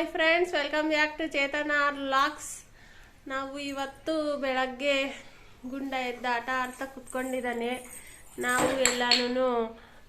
Hi friends welcome back to Chetana vlogs ನಾವು ಇವತ್ತು ಬೆಳಗ್ಗೆ ಗುಂಡ ಎದ್ದು ಆಟ ಆಡ್ತಾ ಕುತ್ಕೊಂಡಿದ್ದಾನೆ. ನಾವು ಎಲ್ಲಾನು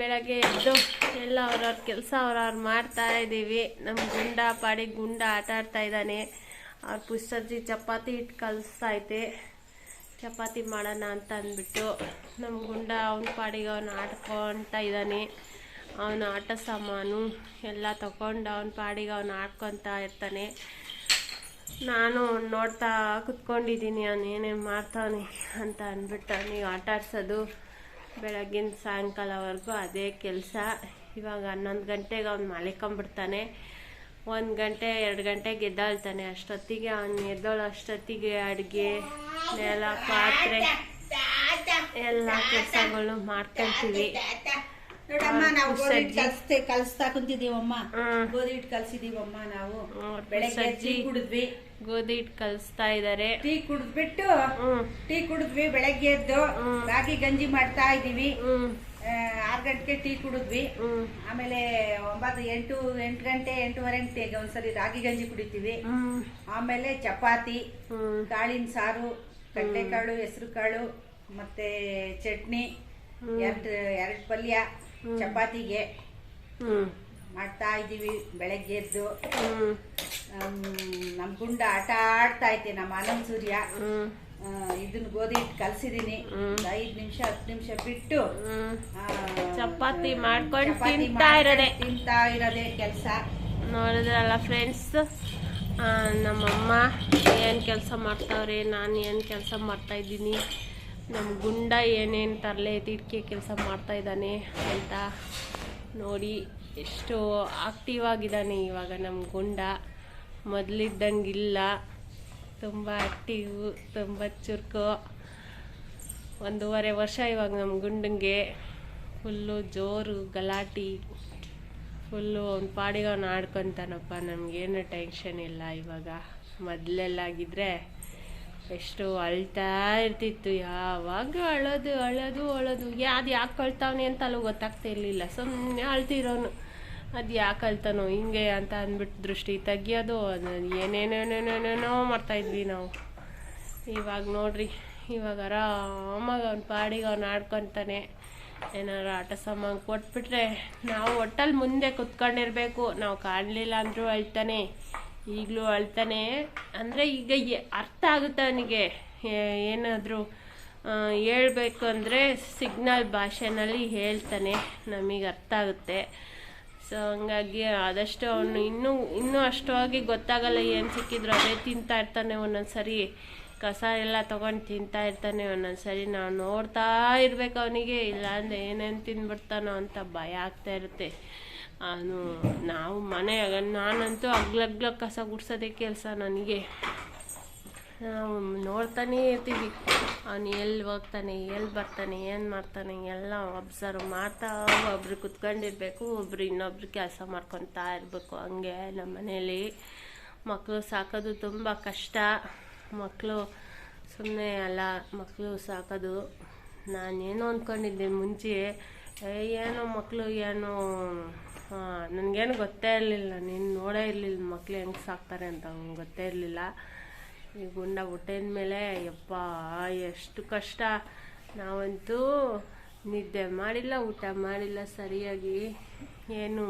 ಬೆಳಗ್ಗೆ ಎದ್ದು ಎಲ್ಲ ಅವ್ರವ್ರ ಕೆಲಸ ಅವ್ರವ್ರು ಮಾಡ್ತಾ ಇದ್ದೀವಿ. ನಮ್ಮ ಗುಂಡ ಪಾಡಿ ಗುಂಡ ಆಟ ಆಡ್ತಾ ಇದ್ದಾನೆ. ಅವ್ರ ಪುಸ್ತರ್ಜಿ ಚಪಾತಿ ಇಟ್ಟು ಕಲಿಸ್ತಾ ಐತೆ. ಚಪಾತಿ ಮಾಡೋಣ ಅಂತ ಅಂದ್ಬಿಟ್ಟು ನಮ್ಮ ಗುಂಡ ಅವನ ಪಾಡಿಗೆ ಅವನು ಆಡ್ಕೊಳ್ತಾ ಇದ್ದಾನೆ. ಅವನ ಆಟ ಸಾಮಾನು ಎಲ್ಲ ತಗೊಂಡು ಅವನ ಪಾಡಿಗೆ ಅವನು ಆಡ್ಕೊತಾ ಇರ್ತಾನೆ. ನಾನು ನೋಡ್ತಾ ಕುತ್ಕೊಂಡಿದ್ದೀನಿ, ಅವನು ಏನೇನು ಮಾಡ್ತಾನೆ ಅಂತ ಅಂದ್ಬಿಟ್ಟು ಅವನಿಗೆ ಆಟ ಆಡ್ಸೋದು ಬೆಳಗ್ಗಿನ ಸಾಯಂಕಾಲವರೆಗೂ ಅದೇ ಕೆಲಸ. ಇವಾಗ ಹನ್ನೊಂದು ಗಂಟೆಗೆ ಅವ್ನು ಮಲಿಕೊಂಬಿಡ್ತಾನೆ ಒಂದು ಗಂಟೆ, ಎರಡು ಗಂಟೆಗೆ ಎದ್ದಾಳ್ತಾನೆ. ಅಷ್ಟೊತ್ತಿಗೆ ಅವನು ಎದ್ದೋಳು, ಅಷ್ಟೊತ್ತಿಗೆ ಅಡುಗೆ, ನೆಲ, ಪಾತ್ರೆ, ಎಲ್ಲ ಕೆಲಸಗಳು ಮಾಡ್ಕೊಂತೀವಿ. ನೋಡಮ್ಮ ನಾವು ಗೋಧಿ ಹಿಟ್ಟು. ಕಲ್ಸ್ತೆ ಕಲ್ಸ್ತಾ ಕುಂತಿದೀವಮ್ಮ ಹ್ಮ್. ಗೋಧಿ ಹಿಟ್ಟು ಕಲ್ಸಿದೀವಮ್ಮ ನಾವು. ಹ್ಮ್, ಬೆಳಗ್ಗೆ ಸಜ್ಜಿ. ಟೀ ಕುಡಿದ್ವಿ. ಗೋಧಿ ಹಿಟ್ಟು ಕಲಿಸ್ತಾ ಇದ್ದಾರೆ ಟೀ ಕುಡಿದ್ಬಿಟ್ಟು ಟೀ ಕುಡಿದ್ವಿ ಬೆಳಗ್ಗೆ ಎದ್ದು ಹ್ಮ್. ರಾಗಿ ಗಂಜಿ ಮಾಡ್ತಾ ಇದೀವಿ ಆರು ಆ, ಆರ್ ಗಂಟೆಗೆ ಟೀ ಕುಡಿದ್ವಿ. ಆಮೇಲೆ ಒಂಬತ್ತು ಎಂಟು ಎಂಟು ಗಂಟೆ ಎಂಟೂವರೆ ಗಂಟೆಗೆ ಒಂದ್ಸರಿ ರಾಗಿ ಗಂಜಿ ಕುಡಿತೀವಿ. ಆಮೇಲೆ ಚಪಾತಿ ಹ್ಞೂ ಕಾಳಿನ ಸಾರು ಕಡಲೆಕಾಳು ಹೆಸರು ಕಾಳು ಮತ್ತೆ ಚಟ್ನಿ ಹ್ಮ್. ಎರಡು ಎರಡು ಪಲ್ಯ. ಚಪಾತಿಗೆ ಹ್ಞೂ ಮಾಡ್ತಾ ಇದ್ದೀವಿ ಬೆಳಗ್ಗೆ ಎದ್ದು. ಹ್ಞೂ ನಮ್ಮ ಗುಂಡ ಆಟ ಆಡ್ತಾ ಐತೆ ನಮ್ಮ ಆನಂದ್ ಸೂರ್ಯ. ಇದನ್ನ ಗೋಧಿ ಹಿಟ್ಟು ಕಲ್ಸಿದೀನಿ. ಐದು ನಿಮಿಷ ಹತ್ತು ನಿಮಿಷ ಬಿಟ್ಟು ಹ್ಞೂ ಚಪಾತಿ ಮಾಡ್ಕೊಂಡು ತಿಂತಾ ಇರೋದೆ. ತಿಂತಾ ಇರೋದೆ ಕೆಲಸ. ನೋಡಿದ್ರಲ್ಲ ಫ್ರೆಂಡ್ಸ್ ನಮ್ಮಮ್ಮ ಏನು ಕೆಲಸ ಮಾಡ್ತಾವ್ರೆ ನಾನು ಏನು ಕೆಲಸ ಮಾಡ್ತಾ ಇದ್ದೀನಿ? ನಮ್ಮ ಗುಂಡ ಏನೇನು ತರಲೆ ತಿಟ್ಕೆ ಕೆಲಸ ಮಾಡ್ತಾ ಇದ್ದಾನೆ ಅಂತ ನೋಡಿ ಎಷ್ಟು ಆಕ್ಟಿವ್ ಆಗಿದ್ದಾನೆ ಇವಾಗ ನಮ್ಮ ಗುಂಡ. ಮೊದಲಿದ್ದಂಗಿಲ್ಲ. ತುಂಬ ಆ್ಯಕ್ಟಿವ್ ತುಂಬ ಚುರುಕು. ಒಂದೂವರೆ ವರ್ಷ ಇವಾಗ ನಮ್ಮ ಗುಂಡಂಗೆ. ಫುಲ್ಲು ಜೋರು ಗಲಾಟಿ. ಫುಲ್ಲು ಅವ್ನ ಪಾಡಿಗೆ ಅವ್ನು ಆಡ್ಕೊತಾನಪ್ಪ. ನಮಗೇನು ಟೆನ್ಷನ್ ಇಲ್ಲ ಇವಾಗ. ಮೊದಲೆಲ್ಲಾಗಿದ್ರೆ ಎಷ್ಟು ಅಳ್ತಾ ಇರ್ತಿತ್ತು. ಯಾವಾಗಲೂ ಅಳೋದು ಅಳೋದು ಅಳೋದು. ಅದು ಯಾಕೆ ಅಳ್ತಾವನೆ ಅಂತ ಅಲ್ಲೂ ಗೊತ್ತಾಗ್ತಾ ಇರಲಿಲ್ಲ. ಸುಮ್ಮನೆ ಅಳ್ತಿರೋನು. ಅದು ಯಾಕೆ ಅಳ್ತಾನೋ, ಹಿಂಗೆ ಅಂತ ಅಂದ್ಬಿಟ್ಟು ದೃಷ್ಟಿ ತೆಗಿಯೋದು. ಏನೇನೇನೇನೇನೇನೋ ಮಾಡ್ತಾಯಿದ್ವಿ ನಾವು. ಇವಾಗ ನೋಡ್ರಿ, ಇವಾಗ ಆರಾಮಾಗಿ ಅವ್ನ ಪಾಡಿಗೆ ಅವ್ನು ಆಡ್ಕೊತಾನೆ. ಏನಾರು ಆಟ ಸಾಮಾನು ಕೊಟ್ಬಿಟ್ರೆ ನಾವು ಒಟ್ಟಲ್ಲಿ ಮುಂದೆ ಕುತ್ಕೊಂಡಿರ್ಬೇಕು. ನಾವು ಕಾಣಲಿಲ್ಲ ಅಂದರೂ ಅಳ್ತಾನೆ. ಈಗಲೂ ಅಳ್ತಾನೆ. ಅಂದರೆ ಈಗ ಅರ್ಥ ಆಗುತ್ತೆ ಅವನಿಗೆ? ಏನಾದರೂ ಹೇಳಬೇಕು ಅಂದರೆ ಸಿಗ್ನಲ್ ಭಾಷೆನಲ್ಲಿ ಹೇಳ್ತಾನೆ. ನಮಗೆ ಅರ್ಥ ಆಗುತ್ತೆ. ಸೊ ಹಂಗಾಗಿ ಆದಷ್ಟು ಅವನು ಇನ್ನೂ ಇನ್ನೂ ಅಷ್ಟವಾಗಿ ಗೊತ್ತಾಗಲ್ಲ ಏನು ಸಿಕ್ಕಿದ್ರು ಅದೇ ತಿಂತಾ ಇರ್ತಾನೆ ಒಂದೊಂದು ಸರಿ ಕಸ ಎಲ್ಲ ತೊಗೊಂಡು ತಿಂತಾ ಇರ್ತಾನೆ ಒಂದೊಂದು ಸರಿ ನಾವು ನೋಡ್ತಾ ಇರ್ಬೇಕು ಅವನಿಗೆ. ಇಲ್ಲಾಂದ್ರೆ ಏನೇನು ತಿಂದ್ಬಿಡ್ತಾನೋ ಅಂತ ಭಯ ಆಗ್ತಾ ಇರುತ್ತೆ. ಅವನು ನಾವು ಮನೆ ನಾನಂತೂ ಅಗ್ಲಗ್ಲ ಕಸ ಗುಡ್ಸೋದೇ ಕೆಲಸ ನನಗೆ. ನಾವು ನೋಡ್ತಾನೇ ಇರ್ತೀವಿ. ಅವನು ಎಲ್ಲಿ ಹೋಗ್ತಾನೆ, ಎಲ್ಲಿ ಬರ್ತಾನೆ, ಏನು ಮಾಡ್ತಾನೆ, ಎಲ್ಲ ಅಬ್ಸರ್ವ್ ಮಾಡ್ತಾ ಒಬ್ರು ಕುತ್ಕೊಂಡಿರ್ಬೇಕು, ಒಬ್ರು ಇನ್ನೊಬ್ರು ಕೆಲಸ ಮಾಡ್ಕೊತಾ ಇರಬೇಕು. ಹಂಗೆ ನಮ್ಮ ಮನೇಲಿ ಮಕ್ಕಳು ಸಾಕೋದು ತುಂಬ ಕಷ್ಟ. ಮಕ್ಕಳು ಸುಮ್ಮನೆ ಅಲ್ಲ ಮಕ್ಕಳು ಸಾಕೋದು. ನಾನೇನು ಅಂದ್ಕೊಂಡಿದ್ದೆ ಮುಂಚೆ. ಏನೋ ಮಕ್ಕಳು ಏನೋ ನನಗೇನು ಗೊತ್ತೇ ಇರಲಿಲ್ಲ. ನೀನು ನೋಡೇ ಇರಲಿಲ್ಲ ಮಕ್ಕಳು ಹೆಂಗೆ ಸಾಕ್ತಾರೆ ಅಂತ, ನಂಗೆ ಗೊತ್ತೇ ಇರಲಿಲ್ಲ. ಈ ಗುಂಡ ಹುಟ್ಟಿದ ಮೇಲೆ, ಯಪ್ಪ, ಎಷ್ಟು ಕಷ್ಟ. ನಾವಂತೂ ನಿದ್ದೆ ಮಾಡಿಲ್ಲ, ಊಟ ಮಾಡಿಲ್ಲ, ಸರಿಯಾಗಿ ಏನು,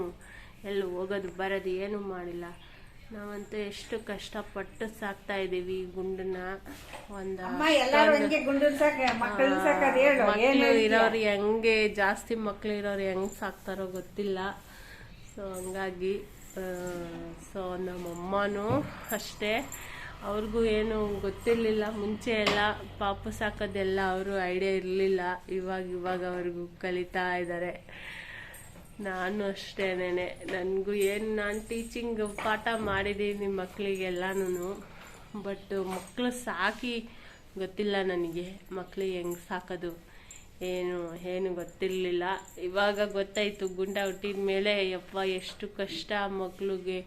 ಎಲ್ಲೂ ಹೋಗೋದು, ಬರೋದು ಏನೂ ಮಾಡಿಲ್ಲ. ನಾವಂತೂ ಎಷ್ಟು ಕಷ್ಟಪಟ್ಟು ಸಾಕ್ತಾ ಇದೀವಿ ಈ ಗುಂಡನ್ನ. ಒಂದು ಮಕ್ಕಳು ಇರೋರು ಹೆಂಗೆ ಜಾಸ್ತಿ ಮಕ್ಳು ಇರೋರು ಹೆಂಗ್ ಸಾಕ್ತಾರೋ ಗೊತ್ತಿಲ್ಲ. ಸೊ ಹಂಗಾಗಿ ಸೊ ನಮ್ಮಮ್ಮನೂ ಅಷ್ಟೇ. ಅವ್ರಿಗೂ ಏನು ಗೊತ್ತಿರಲಿಲ್ಲ. ಮುಂಚೆ ಎಲ್ಲ ಪಾಪು ಸಾಕೋದೆಲ್ಲ ಅವರು ಐಡಿಯಾ ಇರಲಿಲ್ಲ. ಇವಾಗ ಇವಾಗ ಅವ್ರಿಗೂ ಕಲಿತಾ ಇದ್ದಾರೆ ನಾನು ಅಷ್ಟೇನೆ ನನಗೂ ಏನು ನಾನು ಟೀಚಿಂಗ್ ಪಾಠ ಮಾಡಿದ್ದೀನಿ ಮಕ್ಕಳಿಗೆಲ್ಲನೂ ಬಟ್ ಮಕ್ಕಳು ಸಾಕಿ ಗೊತ್ತಿಲ್ಲ ನನಗೆ. ಮಕ್ಕಳು ಹೆಂಗೆ ಸಾಕೋದು? ಏನು ಏನು ಗೊತ್ತಿರಲಿಲ್ಲ. ಇವಾಗ ಗೊತ್ತಾಯಿತು ಗುಂಡ ಹುಟ್ಟಿದ ಮೇಲೆ ಯಪ್ಪ ಎಷ್ಟು ಕಷ್ಟ ಮಕ್ಕಳಿಗೆ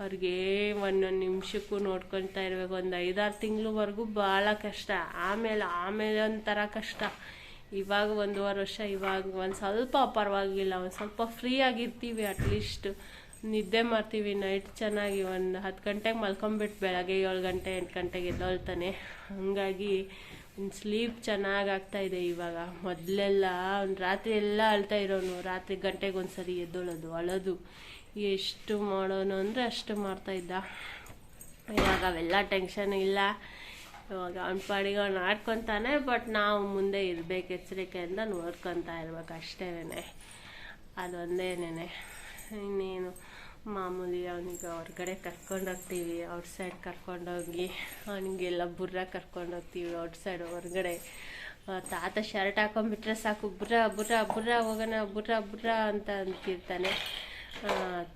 ಅವ್ರಿಗೆ ಒಂದೊಂದು ನಿಮಿಷಕ್ಕೂ ನೋಡ್ಕೊಳ್ತಾ ಇರಬೇಕು. ಒಂದು ಐದಾರು ತಿಂಗಳವರೆಗೂ ಭಾಳ ಕಷ್ಟ. ಆಮೇಲೆ ಆಮೇಲೆ ಒಂಥರ ಕಷ್ಟ. ಇವಾಗ ಒಂದೂವರೆ ವರ್ಷ, ಇವಾಗ ಒಂದು ಸ್ವಲ್ಪ ಪರವಾಗಿಲ್ಲ, ಒಂದು ಸ್ವಲ್ಪ ಫ್ರೀ ಆಗಿರ್ತೀವಿ ಅಟ್ಲೀಸ್ಟ್ ನಿದ್ದೆ ಮಾಡ್ತೀವಿ ನೈಟ್ ಚೆನ್ನಾಗಿ ಒಂದು ಹತ್ತು ಗಂಟೆಗೆ ಮಲ್ಕೊಂಬಿಟ್ಟು ಬೆಳಗ್ಗೆ ಏಳು ಗಂಟೆ, ಎಂಟು ಗಂಟೆಗೆ ಎದ್ದೊಳ್ತಾನೆ. ಹಾಗಾಗಿ ಸ್ಲೀಪ್ ಚೆನ್ನಾಗಿ ಆಗ್ತಾಯಿದೆ ಇವಾಗ. ಮೊದಲೆಲ್ಲ ಅವ್ನು ರಾತ್ರಿ ಎಲ್ಲ ಅಳ್ತಾ ಇರೋನು. ರಾತ್ರಿ ಗಂಟೆಗೆ ಒಂದ್ಸರಿ ಎದ್ದೊಳೋದು, ಅಳೋದು. ಎಷ್ಟು ಮಾಡೋನು ಅಂದರೆ ಅಷ್ಟು ಮಾಡ್ತಾಯಿದ್ದ ಇವಾಗ ಅವೆಲ್ಲ ಟೆನ್ಷನ್ ಇಲ್ಲ. ಇವಾಗ ಅವ್ನ ಪಾಡಿಗೆ ಅವ್ನು ಆಡ್ಕೊತಾನೆ ಬಟ್ ನಾವು ಮುಂದೆ ಇರಬೇಕು ಎಚ್ಚರಿಕೆಯಿಂದ ನೋಡ್ಕೊತಾ ಇರ್ಬೇಕು ಅಷ್ಟೇನೆ. ಅದೊಂದೇನೆ ಇನ್ನೇನು, ಮಾಮೂಲಿ ಅವನಿಗೆ ಹೊರ್ಗಡೆ ಕರ್ಕೊಂಡೋಗ್ತೀವಿ ಔಟ್ ಸೈಡ್ ಕರ್ಕೊಂಡೋಗಿ ಅವನಿಗೆಲ್ಲ ಬುರ್ರ ಕರ್ಕೊಂಡೋಗ್ತೀವಿ ಔಟ್ ಸೈಡ್ ಹೊರ್ಗಡೆ. ತಾತ ಶರ್ಟ್ ಹಾಕೊಂಡ್ಬಿಟ್ರೆ ಸಾಕು, ಬುರ್ರ ಬುರ್ರ ಬುರ್ರ ಹೋಗೋಣ, ಬುರ್ರ ಬುರ್ರ ಅಂತ ಅಂತಿರ್ತಾನೆ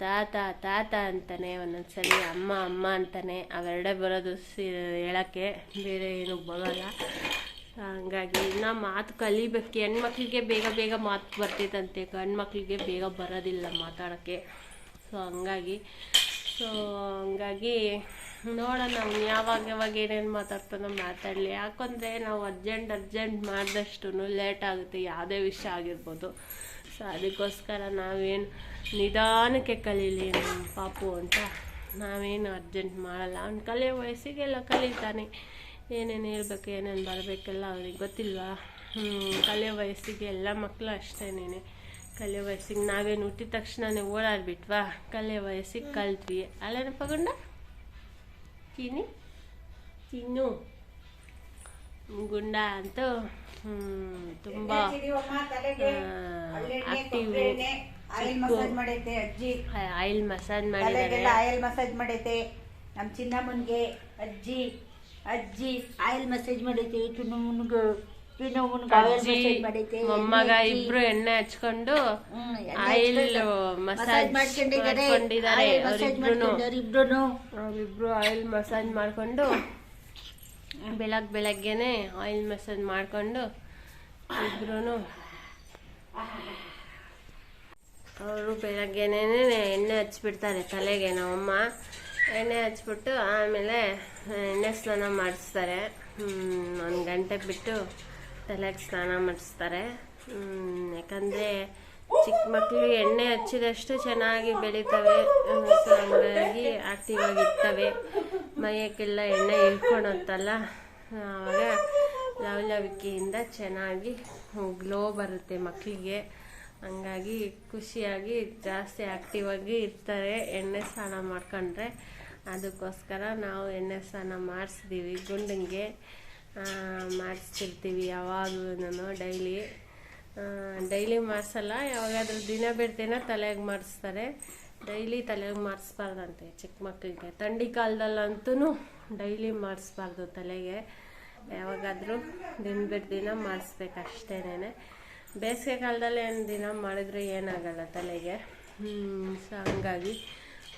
ತಾತ ತಾತ ಅಂತಾನೆ ಒಂದೊಂದ್ಸಲಿ ಅಮ್ಮ ಅಮ್ಮ ಅಂತಾನೆ, ಅವೆರಡೇ ಬರೋದು ಸಿ, ಹೇಳೋಕ್ಕೆ ಬೇರೆ ಏನು ಬರೋಲ್ಲ. ಹಂಗಾಗಿ ನಾ ಮಾತು ಕಲಿಬೇಕು. ಹೆಣ್ಮಕ್ಳಿಗೆ ಬೇಗ ಬೇಗ ಮಾತು ಬರ್ತೈತಂತೆ ಗಂಡು ಮಕ್ಕಳಿಗೆ ಬೇಗ ಬರೋದಿಲ್ಲ ಮಾತಾಡೋಕ್ಕೆ. ಸೊ ಹಂಗಾಗಿ ಸೊ ಹಂಗಾಗಿ ನೋಡೋಣ, ಅವ್ನು ಯಾವಾಗ ಯಾವಾಗ ಏನೇನು ಮಾತಾಡ್ತಾನೋ ಮಾತಾಡಲಿ. ಯಾಕಂದರೆ ನಾವು ಅರ್ಜೆಂಟ್ ಅರ್ಜೆಂಟ್ ಮಾಡಿದಷ್ಟು ಲೇಟ್ ಆಗುತ್ತೆ. ಯಾವುದೇ ವಿಷಯ ಆಗಿರ್ಬೋದು. ಸೊ ಅದಕ್ಕೋಸ್ಕರ ನಾವೇನು ನಿಧಾನಕ್ಕೆ ಕಲೀಲಿ ನಮ್ಮ ಪಾಪು ಅಂತ ನಾವೇನು ಅರ್ಜೆಂಟ್ ಮಾಡಲ್ಲ. ಅವ್ನು ಕಲಿಯೋ ವಯಸ್ಸಿಗೆಲ್ಲ ಕಲಿತಾನೆ. ಏನೇನು ಹೇಳ್ಬೇಕು, ಏನೇನು ಬರಬೇಕೆಲ್ಲ ಅವ್ರಿಗೆ ಗೊತ್ತಿಲ್ವಾ? ಕಲಿಯೋ ವಯಸ್ಸಿಗೆ ಎಲ್ಲ ಮಕ್ಕಳು ಅಷ್ಟೇನೇ ಕಲಿಯೋ ವಯಸ್ಸಿಗೆ ನಾವೇನು ಹುಟ್ಟಿದ ತಕ್ಷಣನೇ ಓಡಾಡ್ಬಿಟ್ವಾ? ಕಲಿಯೋ ವಯಸ್ಸಿಗೆ ಕಲ್ತ್ವಿ. ಅಲ್ಲೇನಪ್ಪ ಪಗೊಂಡ ಚೀನಿ ಚಿನ್ನು ಗುಂಡ ಅಂತೂ ತುಂಬ ಆಕ್ಟಿವ್ ಆಯಿಲ್ ಮಸಾಜ್ ಮಾಡೈತೆ ಅಜ್ಜಿ. ಆಯಿಲ್ ಮಸಾಜ್ ಮಾಡಿದ್ದಾರೆ. ಆಯಿಲ್ ಮಸಾಜ್ ಮಾಡೈತೆ. ನಮ್ಮ ಚಿನ್ನಮ್ಮನ್ಗೆ ಅಜ್ಜಿ ಅಜ್ಜಿ ಆಯಿಲ್ ಮಸಾಜ್ ಮಾಡೈತೆ. ಚಿನ್ನಮ್ಮನ್ಗೆ ಮೊಮ್ಮಗ. ಇಬ್ರು ಎಣ್ಣೆ ಹಚ್ಕೊಂಡು ಆಯಿಲ್ ಮಸಾಜ್ ಮಾಡ್ಕೊಂಡಿದ್ದಾರೆ. ಅವರಿಬ್ರು ಆಯಿಲ್ ಮಸಾಜ್ ಮಾಡ್ಕೊಂಡು ಬೆಳಗ್ಗೆ ಬೆಳಗ್ಗೆನೆ ಆಯಿಲ್ ಮಸಾಜ್ ಮಾಡ್ಕೊಂಡು ಇಬ್ರು ಅವರು ಬೆಳಗ್ಗೆನೇ ಎಣ್ಣೆ ಹಚ್ಬಿಡ್ತಾರೆ ತಲೆಗೆ ನಮ್ಮಮ್ಮ. ಎಣ್ಣೆ ಹಚ್ಬಿಟ್ಟು ಆಮೇಲೆ ಎಣ್ಣೆ ಸ್ನಾನ ಮಾಡಿಸ್ತಾರೆ. ಒಂದು ಗಂಟೆ ಬಿಟ್ಟು ತಲೆಗೆ ಸ್ನಾನ ಮಾಡಿಸ್ತಾರೆ. ಯಾಕಂದರೆ ಚಿಕ್ಕ ಮಕ್ಕಳು ಎಣ್ಣೆ ಹಚ್ಚಿದಷ್ಟು ಚೆನ್ನಾಗಿ ಬೆಳೀತವೆ. ಸೊ ಹಂಗಾಗಿ ಆಕ್ಟಿವ್ ಆಗಿರ್ತವೆ ಮೈಯಕ್ಕೆಲ್ಲ ಎಣ್ಣೆ ಇಳ್ಕೊಳತ್ತಲ್ಲ ಆವಾಗ ಲವಲವಿಕೆಯಿಂದ ಚೆನ್ನಾಗಿ ಗ್ಲೋ ಬರುತ್ತೆ ಮಕ್ಕಳಿಗೆ. ಹಂಗಾಗಿ ಖುಷಿಯಾಗಿ, ಜಾಸ್ತಿ ಆಕ್ಟಿವ್ ಆಗಿ ಇರ್ತಾರೆ ಎಣ್ಣೆ ಸ್ನಾನ ಮಾಡ್ಕೊಂಡ್ರೆ. ಅದಕ್ಕೋಸ್ಕರ ನಾವು ಎಣ್ಣೆ ಸ್ನಾನ ಮಾಡಿಸ್ತೀವಿ ಗುಂಡಂಗೆ ಮಾಡಿಸ್ತಿರ್ತೀವಿ ಯಾವಾಗಲೂ ಡೈಲಿ. ಡೈಲಿ ಮಾಡಿಸಲ್ಲ, ಯಾವಾಗಾದ್ರೂ ದಿನ ಬಿಡ್ದಿನ ತಲೆಗೆ ಮಾಡಿಸ್ತಾರೆ. ಡೈಲಿ ತಲೆಗೆ ಮಾಡಿಸ್ಬಾರ್ದಂತೆ ಚಿಕ್ಕ ಮಕ್ಕಳಿಗೆ. ಥಂಡಿ ಕಾಲದಲ್ಲಂತೂ ಡೈಲಿ ಮಾಡಿಸ್ಬಾರ್ದು ತಲೆಗೆ. ಯಾವಾಗಾದರೂ ದಿನ ಬಿಟ್ಟು ದಿನ ಮಾಡಿಸ್ಬೇಕು ಅಷ್ಟೇನೆ ಬೇಸಿಗೆ ಕಾಲದಲ್ಲಿ ಏನು ದಿನ ಮಾಡಿದ್ರೆ ಏನಾಗಲ್ಲ ತಲೆಗೆ. ಸೊ ಹಂಗಾಗಿ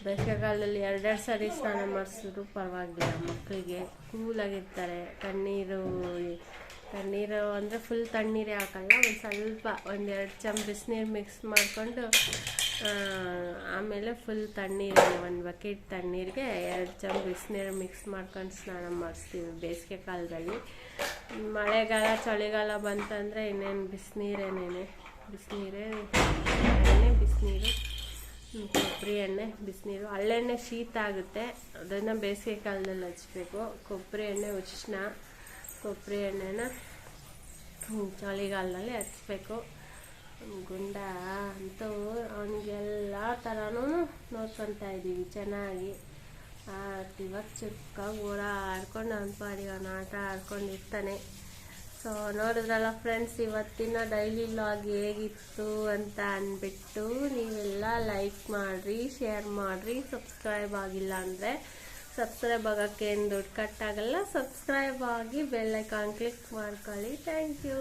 ಬೇಸಿಗೆ ಕಾಲದಲ್ಲಿ ಎರಡೆರಡು ಸರಿ ಸ್ನಾನ ಮಾಡಿಸಿದ್ರು ಪರವಾಗಿಲ್ಲ. ಮಕ್ಕಳಿಗೆ ಕೂಲಾಗಿರ್ತಾರೆ. ತಣ್ಣೀರು ತಣ್ಣೀರು ಅಂದರೆ ಫುಲ್ ತಣ್ಣೀರೇ ಹಾಕಲ್ಲ. ಒಂದು ಸ್ವಲ್ಪ ಒಂದೆರಡು ಚಮ್ ಬಿಸಿನೀರು ಮಿಕ್ಸ್ ಮಾಡಿಕೊಂಡು ಆಮೇಲೆ ಫುಲ್ ತಣ್ಣೀರು ಒಂದು ಬಕೆಟ್ ತಣ್ಣೀರಿಗೆ ಎರಡು ಚಮ್ ಬಿಸಿನೀರು ಮಿಕ್ಸ್ ಮಾಡ್ಕೊಂಡು ಸ್ನಾನ ಮಾಡಿಸ್ತೀವಿ ಬೇಸಿಗೆ ಕಾಲದಲ್ಲಿ. ಮಳೆಗಾಲ, ಚಳಿಗಾಲ ಬಂತಂದರೆ ಇನ್ನೇನು ಬಿಸಿನೀರೇನೇನೆ ಬಿಸಿನೀರೇ ಎಣ್ಣೆ, ಬಿಸಿನೀರು ಕೊಬ್ಬರಿ ಎಣ್ಣೆ, ಬಿಸಿನೀರು. ಹಳ್ಳೆಣ್ಣೆ ಶೀತ ಆಗುತ್ತೆ. ಅದನ್ನು ಬೇಸಿಗೆ ಕಾಲದಲ್ಲಿ ಹಚ್ಚಬೇಕು ಕೊಬ್ಬರಿ ಎಣ್ಣೆ ಉಷ್ಣ. ಕೊಬ್ಬರಿ ಎಣ್ಣೆನ ಚಳಿಗಾಲದಲ್ಲಿ ಹಚ್ಬೇಕು. ಗುಂಡ ಅಂತೂ ಅವನಿಗೆಲ್ಲ ಥರನೂ ನೋಡ್ಕೊತಾ ಇದ್ದೀವಿ ಚೆನ್ನಾಗಿ. ಇವಾಗ ಚಿಕ್ಕಾಗಿ ಓಡಾಡ್ಕೊಂಡು ಅವ್ನ ಪಾಡಿ ಅವನ ಆಟ ಆಡ್ಕೊಂಡಿರ್ತಾನೆ ಸೊ ನೋಡಿದ್ರಲ್ಲ ಫ್ರೆಂಡ್ಸ್ ಇವತ್ತಿನ ಡೈಲಿ ಲಾಗ್ ಹೇಗಿತ್ತು ಅಂತ ಅಂದ್ಬಿಟ್ಟು ನೀವೆಲ್ಲ ಲೈಕ್ ಮಾಡಿರಿ ಶೇರ್ ಮಾಡಿರಿ. ಸಬ್ಸ್ಕ್ರೈಬ್ ಆಗಿಲ್ಲ ಅಂದರೆ ಸಬ್ಸ್ಕ್ರೈಬ್ ಆಗೋಕ್ಕೆ ಏನು ದುಡ್ಡು ಕಟ್ಟಾಗಲ್ಲ ಸಬ್ಸ್ಕ್ರೈಬ್ ಆಗಿ ಬೆಲ್ಲೈಕಾನ್ ಕ್ಲಿಕ್ ಮಾಡ್ಕೊಳ್ಳಿ. Thank you